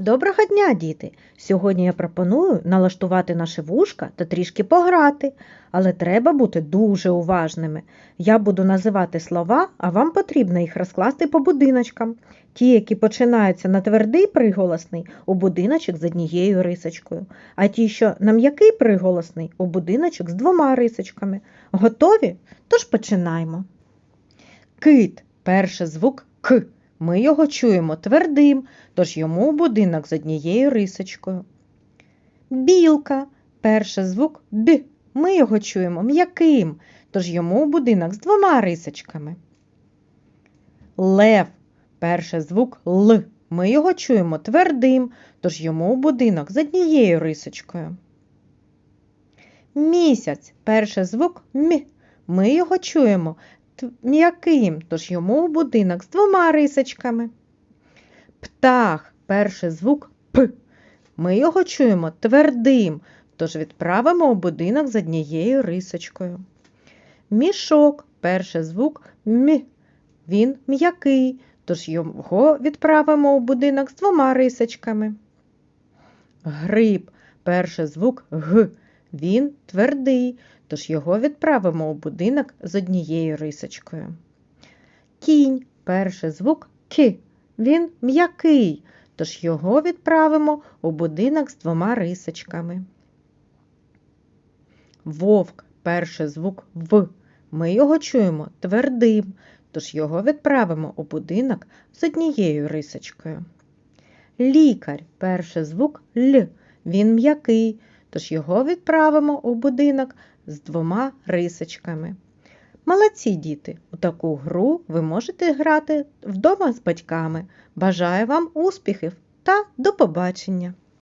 Доброго дня, діти! Сьогодні я пропоную налаштувати наші вушка та трішки пограти, але треба бути дуже уважними. Я буду називати слова, а вам потрібно їх розкласти по будиночкам. Ті, які починаються на твердий приголосний, у будиночок з однією рисочкою, а ті, що на м'який приголосний, у будиночок з двома рисочками. Готові? Тож починаємо. Кит перший звук К. Ми його чуємо твердим, тож йому будинок з однією рисочкою. Білка перший звук Б. Ми його чуємо м'яким, тож йому будинок з двома рисочками. Лев перший звук Л. Ми його чуємо твердим, тож йому будинок з однією рисочкою. Місяць перший звук М. Ми його чуємо м'яким, тож йому будинок з двома рисочками. Птах перший звук П. Ми його чуємо твердим, тож відправимо у будинок з однією рисочкою. Мішок перший звук М. Він м'який, тож його відправимо у будинок з двома рисочками. Гриб перший звук Г. Він твердий, тож його відправимо у будинок з однією рисочкою. Кінь перший звук К. Він м'який, тож його відправимо у будинок з двома рисочками. Вовк перший звук В. Ми його чуємо твердим, тож його відправимо у будинок з однією рисочкою. Лікар перший звук Л. Він м'який, тож його відправимо у будинок з двома рисочками. Молодці діти! У таку гру ви можете грати вдома з батьками. Бажаю вам успіхів та до побачення!